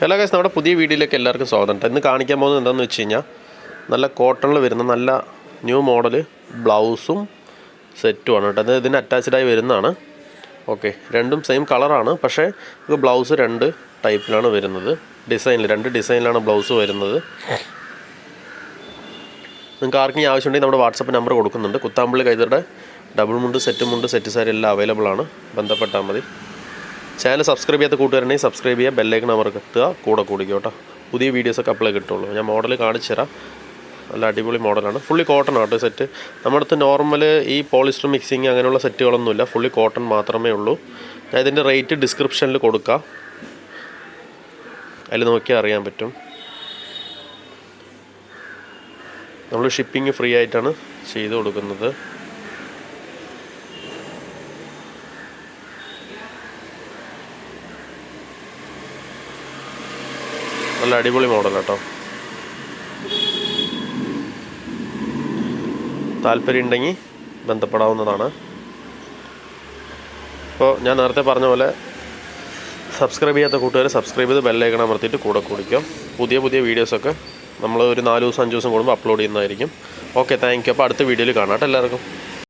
Hello guys നമ്മുടെ പുതിയ വീഡിയോയിലേക്ക് എല്ലാവർക്കും സ്വാഗതം. ഇന്ന് കാണിക്കാൻ പോകുന്നത് എന്താണെന്ന് വെച്ച് കഴിഞ്ഞാൽ നല്ല കോട്ടണിൽ വരുന്ന നല്ല ന്യൂ മോഡൽ ബ്ലൗസും സെറ്റുമാണ് കേട്ടോ അത് ഇതിന് അറ്റാച്ച്ഡായി വരുന്നതാണ്. ഓക്കെ രണ്ടും സെയിം കളറാണ് പക്ഷേ ഇത് ബ്ലൗസ് രണ്ട് ടൈപ്പിലാണ് വരുന്നത്. ഡിസൈനിൽ രണ്ട് ഡിസൈനിലാണ് ബ്ലൗസ് വരുന്നത്. നിങ്ങൾക്ക് ആർക്കെങ്കിലും ആവശ്യമുണ്ടെങ്കിൽ നമ്മുടെ വാട്സപ്പ് നമ്പർ കൊടുക്കുന്നുണ്ട്. കുത്താമ്പള്ളി കൈതരുടെ ഡബിൾ മുണ്ട് സെറ്റ് മുണ്ട് സെറ്റ് സാരി എല്ലാം അവൈലബിൾ ആണ്. ബന്ധപ്പെട്ടാൽ മതി. ചാനൽ സബ്സ്ക്രൈബ് ചെയ്യാത്ത കൂട്ടുകാരുണ്ടെങ്കിൽ സബ്സ്ക്രൈബ് ചെയ്യുക ബെല്ലൈക്കൺ അമർക്ക് എത്തുക കൂടെ കൂടിക്കോ കേട്ടോ. പുതിയ വീഡിയോസൊക്കെ അപ്ലൈ കിട്ടുള്ളൂ. ഞാൻ മോഡൽ കാണിച്ചു തരാം. നല്ല അടിപൊളി മോഡലാണ് ഫുള്ളി കോട്ടൺ ആട്ടോ സെറ്റ് നമ്മുടെ അടുത്ത് നോർമൽ ഈ പോളിസ്റ്റർ മിക്സിങ് അങ്ങനെയുള്ള സെറ്റുകളൊന്നുമില്ല ഫുള്ളി കോട്ടൺ മാത്രമേ ഉള്ളൂ. ഞാൻ ഇതിന്റെ റേറ്റ് ഡിസ്ക്രിപ്ഷനിൽ കൊടുക്കാം. അതിൽ നോക്കിയാൽ അറിയാൻ പറ്റും. നമ്മൾ ഷിപ്പിംഗ് ഫ്രീ ആയിട്ടാണ് ചെയ്ത് കൊടുക്കുന്നത്. നല്ല അടിപൊളി മോഡൽ കേട്ടോ താല്പര്യം ഉണ്ടെങ്കിൽ ബന്ധപ്പെടാവുന്നതാണ്. ഇപ്പോൾ ഞാൻ നേരത്തെ പറഞ്ഞ പോലെ സബ്സ്ക്രൈബ് ചെയ്യാത്ത കൂട്ടുകാർ സബ്സ്ക്രൈബ് ചെയ്ത് ബെല്ലൈക്കൺ അമർത്തിയിട്ട് കൂടെ കുടിക്കും. പുതിയ പുതിയ വീഡിയോസൊക്കെ നമ്മൾ ഒരു നാല് ദിവസം അഞ്ച് ദിവസം കൂടുമ്പോൾ അപ്ലോഡ് ചെയ്യുന്നതായിരിക്കും. ഓക്കെ താങ്ക് യു അപ്പോൾ അടുത്ത വീഡിയോയിൽ കാണാം കേട്ടോ എല്ലാവർക്കും.